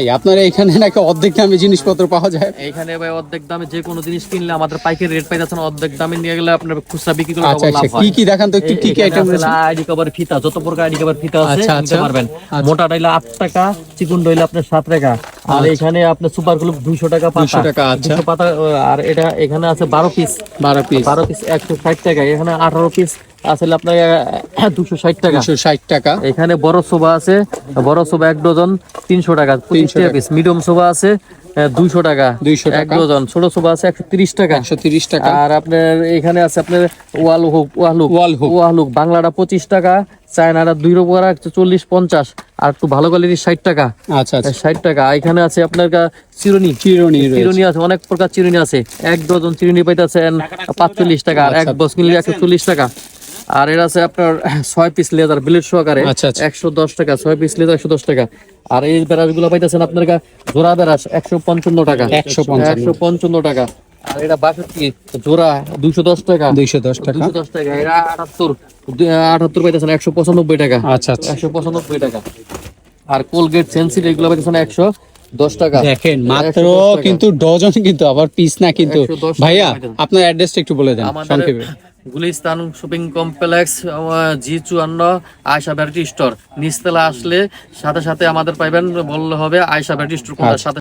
ভাই আপনার এখানে নাকি অর্ধেক দামে জিনিসপত্র পাওয়া যায়? এইখানে ভাই অর্ধেক দামে যে কোনো জিনিস কিনলে আমাদের পাইকারি রেট পাইতেছেন অর্ধেক দামে নিয়ে গেলে আপনার খুচরা বিক্রি করলে আচ্ছা আচ্ছা লাভ হয়। কি কি দেখান তো একটু কি কি আইটেম রয়েছে? আইডি কভার ফিতা যত প্রকার আইডি কভার ফিতা আছে আচ্ছা, নিতে আচ্ছা। পারবেন। আচ্ছা। মোটা ডাইলে আট টাকা চিকন ডাইলে আপনার সাত টাকা। আর এখানে আপনার সুপার গ্লুপ দুইশো টাকা পাতা। 200 টাকা, আচ্ছা। 200 পাতা আর এটা এখানে আছে বারো পিস বারো পিস বারো পিস একশো ষাট টাকা। এখানে আঠারো পিস আসলে আপনার দুশো ষাট টাকা। দুশো ষাট টাকা। এখানে বড় সোফা আছে বড় সোফা এক ডজন তিনশো টাকা। টাকা পিস মিডিয়াম সোফা আছে দুইশো টাকা। 200 এক ডজন ছোট সোফা আছে একশো তিরিশ টাকা। একশো তিরিশ টাকা। আর আপনার এখানে আছে আপনার wall hook wall hook. Wall hook। Wall hook বাংলাটা পঁচিশ টাকা চায়নাটা দুই রোপর চল্লিশ পঞ্চাশ। আর একটু ভালো কোয়ালিটির ষাট টাকা। আচ্ছা আচ্ছা। ষাট টাকা। এখানে আছে আপনার চিরুনি। চিরুনি চিরুনি আছে অনেক প্রকার চিরুনি আছে। এক ডজন চিরুনি পাইতেছেন পাঁচচল্লিশ টাকা। আর এক আচ্ছা। বস কিনলে একশো চল্লিশ টাকা। আর এর আছে আপনার ছয় পিস লেদার ব্লেড সহকারে আচ্ছা, আচ্ছা। একশো দশ টাকা ছয় পিস লেদার একশো দশ টাকা। আর এই বেড়াসগুলো পাইতেছেন আপনার জোড়া বেড়াস একশো পঞ্চান্ন টাকা। 155 একশো পঞ্চান্ন টাকা। আর এটা বাষট্টি জোড়া দুইশো দশ টাকা। দুইশো দশ টাকা। দুইশো দশ টাকা এটা আটাত্তর আটাত্তর পাইতেছেন একশো পঁচানব্বই টাকা। আচ্ছা আচ্ছা। একশো পঁচানব্বই টাকা। আর কোলগেট সেন্সিল এগুলো পাইতেছেন একশো দশ টাকা। দেখেন মাত্র কিন্তু ডজন কিন্তু আবার পিস না কিন্তু। ভাইয়া আপনার অ্যাড্রেসটা একটু বলে দেন সংক্ষেপে। গুলিস্তান শপিং কমপ্লেক্স জি চুয়ান্ন আয়সা ব্যারিটি স্টোর। নিচতলা আসলে সাথে সাথে আমাদের পাইবেন বললে হবে আয়সা ব্যারিটি স্টোর। সাথে